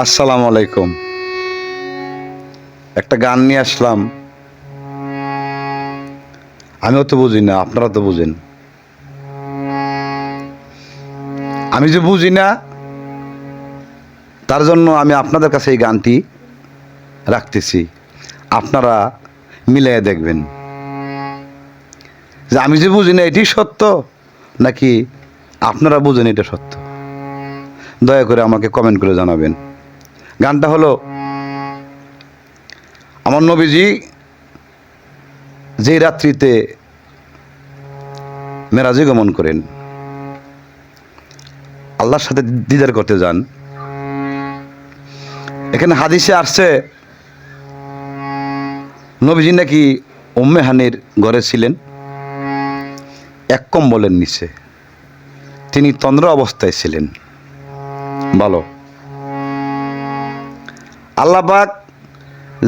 আসসালামু আলাইকুম। একটা গান নিয়ে আসলাম। আমিও তো বুঝি না, আপনারা তো বুঝেন। আমি যে বুঝি না, তার জন্য আমি আপনাদের কাছে এই গানটি রাখতেছি। আপনারা মিলিয়ে দেখবেন। যে আমি যে বুঝি না, এটি সত্য? নাকি আপনারা বুঝেন এটা সত্য? দয়া করে আমাকে কমেন্ট করে জানাবেন। গানটা হলো, আমার নবীজি যে রাত্রিতে মেরাজে গমন করেন, আল্লাহর সাথে দিদার করতে যান, এখানে হাদিসে আসছে, নবীজি নাকি উম্মে হানির ঘরে ছিলেন, এক কম্বলের নিচে। তিনি তন্দ্র অবস্থায় ছিলেন। বলো আল্লাহ পাক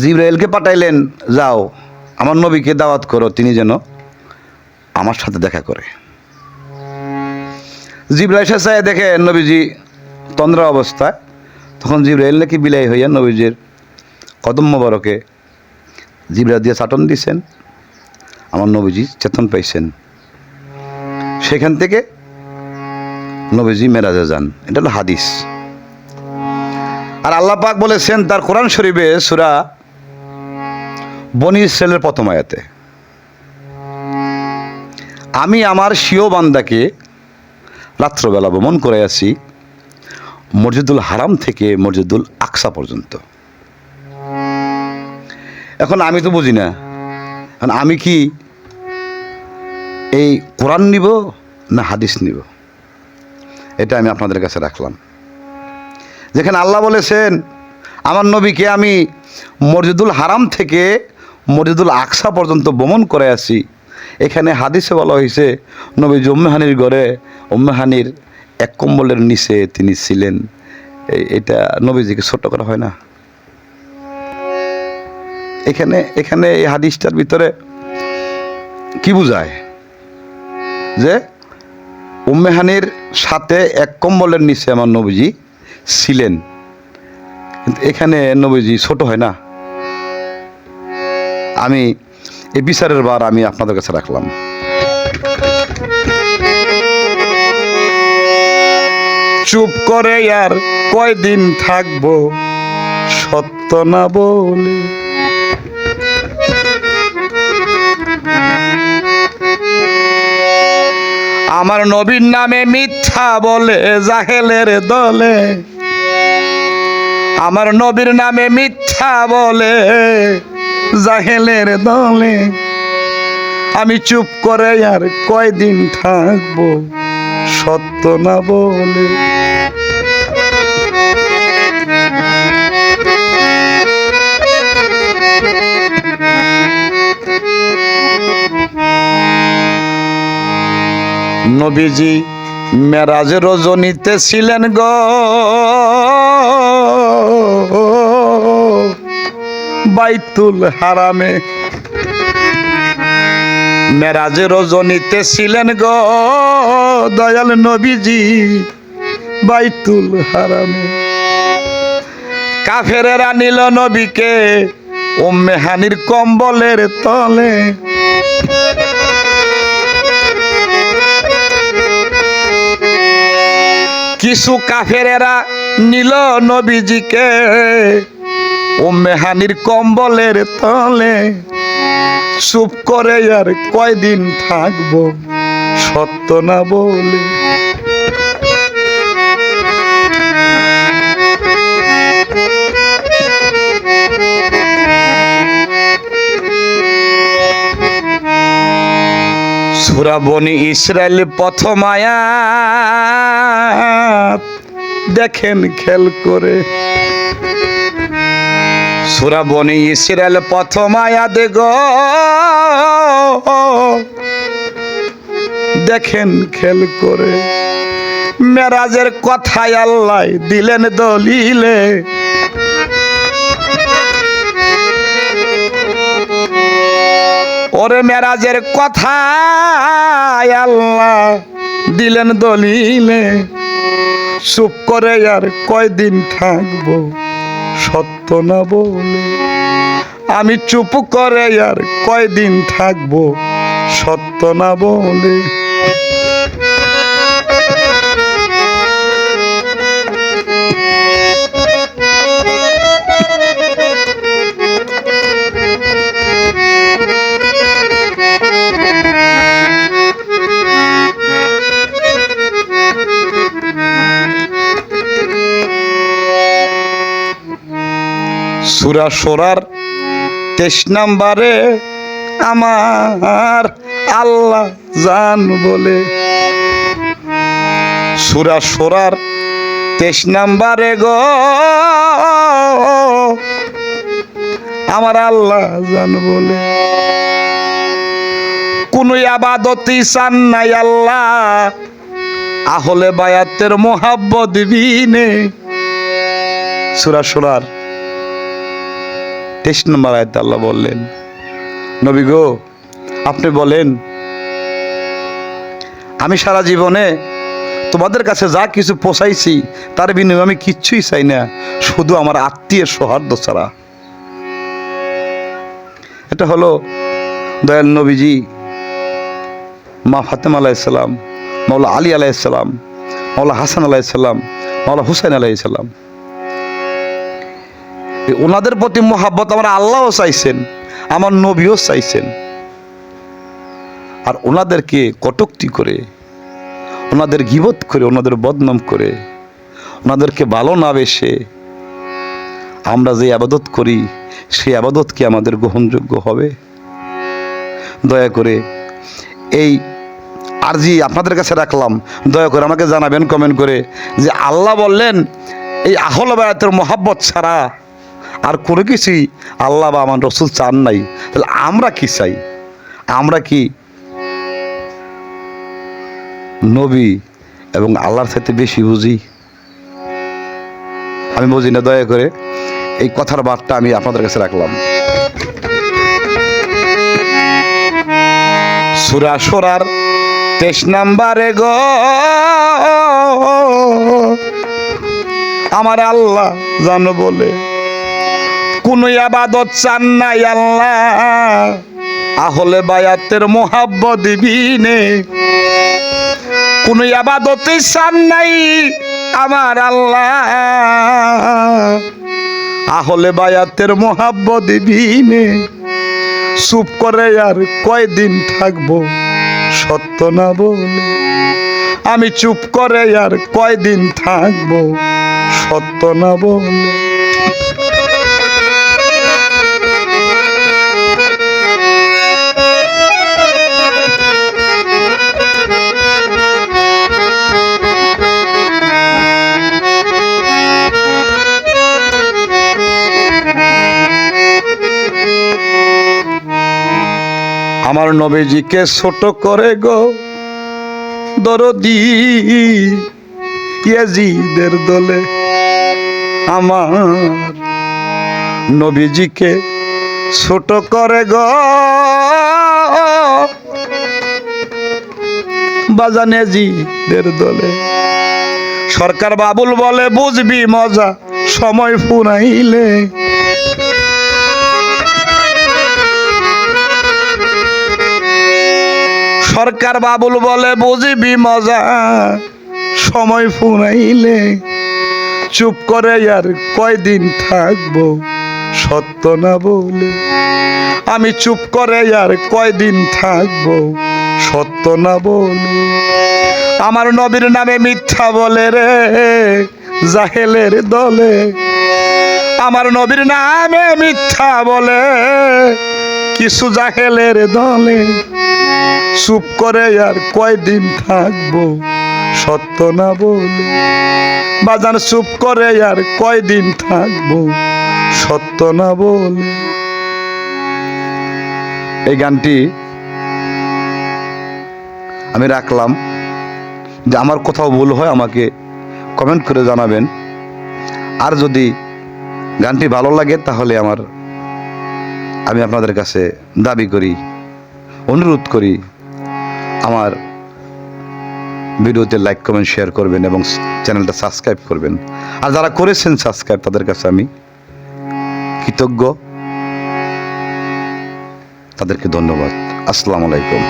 জিব্রাইলকে পাঠাইলেন, যাও, আমার নবীকে দাওয়াত করো, তিনি যেন আমার সাথে দেখা করে। জিব্রাইল চায়, দেখে নবীজি তন্দ্রা অবস্থায় তখন জিব্রাইল নাকি বিলাই হইয়া নবীজির কদম মোবারকে জিব্রাইল দিয়ে চাটন দিছেন। আমার নবীজি চেতন পাইছেন। সেখান থেকে নবীজি মেরাজে যান। এটা হলো হাদিস। আর আল্লাহ পাক বলেছেন তার কোরআন শরীফে সুরা বনি ইসরায়েলের প্রথম আয়াতে, আমি আমার সিও বান্দাকে রাত্রবেলা ভ্রমণ করে আছি মসজিদুল হারাম থেকে মসজিদুল আকসা পর্যন্ত। এখন আমি তো বুঝি না, এখন আমি কি এই কোরআন নিব না হাদিস নিব? এটা আমি আপনাদের কাছে রাখলাম। যেখানে আল্লাহ বলেছেন, আমার নবীকে আমি মসজিদুল হারাম থেকে মসজিদুল আকসা পর্যন্ত ভ্রমণ করে আসি। এখানে হাদিসে বলা হয়েছে নবী উম্মেহানির ঘরে উম্মেহানির এক কম্বলের নিচে তিনি ছিলেন। এটা নবীজিকে ছোট করা হয় না। এখানে এখানে এই হাদিসটার ভিতরে কি বোঝায়? যে উম্মেহানির সাথে এক কম্বলের নিচে আমার নবীজি ছিলেন। কিন্তু এখানে নবীজি ছোট হয় না। আমি এই বিচারের বার আমি আপনাদের কাছে রাখলাম। চুপ করে আর কয়দিন থাকব, সত্য না বলে? আমার নবীর নামে মিথ্যা বলে জাহেলের দলে আমার নবীর নামে মিথ্যা বলে, জাহেলের দলে। আমি চুপ করে আর কয়দিন থাকব সত্য না বলে। নবীজি মেরাজ রজনীতে ছিলেন গ। বাইতুল হারামে। মেরাজ রজনীতে ছিলেন গ দয়াল নবীজি বাইতুল হারামে। কাফেরেরা নিল নবীকে, উম্মে হানির কম্বলের তলে। কিছু কাফেরেরা নিল নবীজিকে? ও মেহানির কম্বলের তলে। চুপ করে আর কয়দিন থাকব সত্য না বলে। সুরাবনি ইসরায়েল প্রথম আয়াত। দেখেন খেল করে। সুরাবনি ইসরায়েল প্রথম আয়াত গো। দেখেন খেল করে। মেরাজের কথায় আল্লাহ দিলেন দলিলে। ওরে মেরাজের কথা আল্লাহ দিলেন দলিলে। চুপ করে আর কয়দিন থাকব? সত্য না বলে? আমি চুপ করে আর কয়দিন থাকব? সত্য না বলে? সুরা সোরার তেইশ নাম্বারে আমার আল্লাহ জান বলে। সুরা সোরার তেইশ নাম্বারে গ, আমার আল্লাহ জান বলে। কোন আবাদতি চান নাই আল্লাহ, আহলে বায়াতের মোহাব্বত বিনে। সুরা সোরার তেইশ নম্বর আয়তে আল্লাহ বললেন, নবী গো, আপনি বলেন, আমি সারা জীবনে তোমাদের কাছে যা কিছু পোষাইছি, তার বিনিময়ে আমি কিচ্ছুই চাই না, শুধু আমার আত্মীয় সৌহার্দ্য ছাড়া। এটা হলো দয়াল নবীজি, মা ফাতেমা আলাইসাল্লাম মৌলা আলী আলাইসাল্লাম মৌলা হাসান আলাইসাল্লাম মৌলা হুসাইন আলাইসাল্লাম এই ওনাদের প্রতি মোহাব্বত আমার আল্লাহও চাইছেন, আমার নবীও চাইছেন। আর ওনাদেরকে কটুক্তি করে, ওনাদের গিবত করে, ওনাদের বদনাম করে, ওনাদেরকে ভালো না বেসে আমরা যে আবাদত করি, সেই আবাদত কি আমাদের গ্রহণযোগ্য হবে? দয়া করে এই আরজি আপনাদের কাছে রাখলাম। দয়া করে আমাকে জানাবেন, কমেন্ট করে যে আল্লাহ বললেন, এই আহল বায়াতের মোহাব্বত ছাড়া আর কোনো কিছুই আল্লাহ বা আমার রসুল চান নাই। তাহলে আমরা কি চাই? আমরা কি নবী এবং আল্লাহর সাথে বেশি বুঝি? আমি বুঝি না, দয়া করে এই কথার বার্তা আমি আপনাদের কাছে রাখলাম। সুরা সোরার তেইশ নাম্বারে গো, আমার আল্লাহ জানো বলে কোন আবাদত চান নাই আল্লাহ। আহলে বায়াতের মোহাব্বত বিনে কোনো আবাদতে চান নাই আমার আল্লাহ। আহলে বায়াতের মোহাব্বত বিনে চুপ করে আর কয়দিন থাকব সত্য না বলে। আমি চুপ করে আর কয়দিন থাকব সত্য না বলে। আমার নবীজিকে ছোট করে গো, দরদি, ইয়াজিদের দলে আমার নবীজিকে ছোট করে গো। বাজানে জিদের দলে সরকার বাবুল বলে, বুঝবি মজা, সময় ফুরাইলে সরকার বাবুল বলে, বুঝবি মজা? সময় ফুরাইলে চুপ করে আর কয়দিন থাকব সত্য না বলে? আমি চুপ করে আর কয়দিন থাকব সত্য না বলে? আমার নবীর নামে মিথ্যা বলে রে জাহেলের দলে। আমার নবীর নামে মিথ্যা বলে, কিছু জাহেলের দলে। চুপ করে আর কয়দিন থাকব? সত্য না বলে? বাজান, চুপ করে আর কয়দিন থাকব? সত্য না বলে? এই গানটি আমি রাখলাম। যে আমার কোথাও ভুল হয় আমাকে কমেন্ট করে জানাবেন। আর যদি গানটি ভালো লাগে, তাহলে আমার আমি আপনাদের কাছে দাবি করি, অনুরোধ করি আমার ভিডিওতে লাইক কমেন্ট শেয়ার করবেন এবং চ্যানেলটা সাবস্ক্রাইব করবেন। আর যারা করেছেন সাবস্ক্রাইব তাদের কাছে আমি কৃতজ্ঞ। তাদেরকে ধন্যবাদ। আসসালামু আলাইকুম।